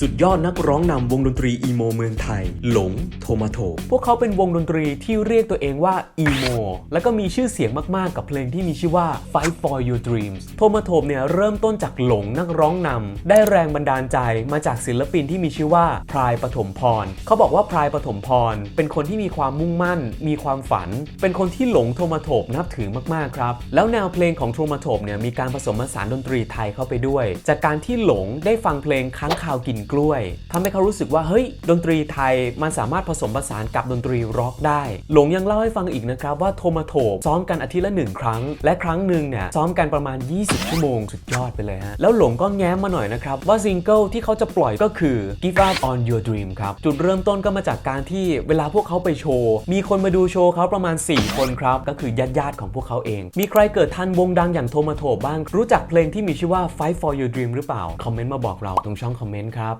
สุดยอดนักร้องนำวงดนตรีอีโมเมืองไทย หลงโทมาโท พวกเขาเป็นวงดนตรีที่เรียกตัวเองว่าอีโมแล้วก็มีชื่อเสียงมาก ๆ กับเพลงที่มีชื่อว่า Fight for Your Dreams โทมาโทเนี่ยเริ่มต้นจากหลงนักร้องนำได้แรงบันดาลใจมาจากศิลปินที่มีชื่อว่าพรายปฐมพร เขาบอกว่าพรายปฐมพร เป็นคนที่มีความมุ่งมั่น มีความฝัน เป็นคนที่หลงโทมาโทนับถือมากๆครับแล้วแนวเพลงของโทมาโทเนี่ยมีการผสมผสานดนตรีไทยเข้าไปด้วย จากการที่หลงได้ฟังเพลงค้างคาวกินกล้วยทำให้เขารู้สึกว่าเฮ้ยดนตรีไทยมันสามารถผสมผสานกับดนตรีร็อกได้ หลงยังเล่าให้ฟังอีกนะครับว่าโทมาโทบซ้อมกันอาทิตย์ละหนึ่งครั้ง และครั้งหนึ่งเนี่ยซ้อมกันประมาณ 20 ชั่วโมงสุดยอดไปเลยฮะแล้วหลงก็แง้มมาหน่อยนะครับว่าซิงเกิลที่เขาจะปล่อยก็คือ Give Up on Your Dream ครับจุดเริ่มต้นก็มาจากการที่เวลาพวกเขาไปโชว์ มีคนมาดูโชว์เขาประมาณ 4 คนครับ ก็คือญาติญาติๆของพวกเขาเอง มีใครเกิดทันวงดังอย่างโทมาโทบ้าง รู้จักเพลงที่มีชื่อว่า Fight for Your Dream หรือเปล่า คอมเมนต์มาบอกเราตรงช่องคอมเมนต์ครับ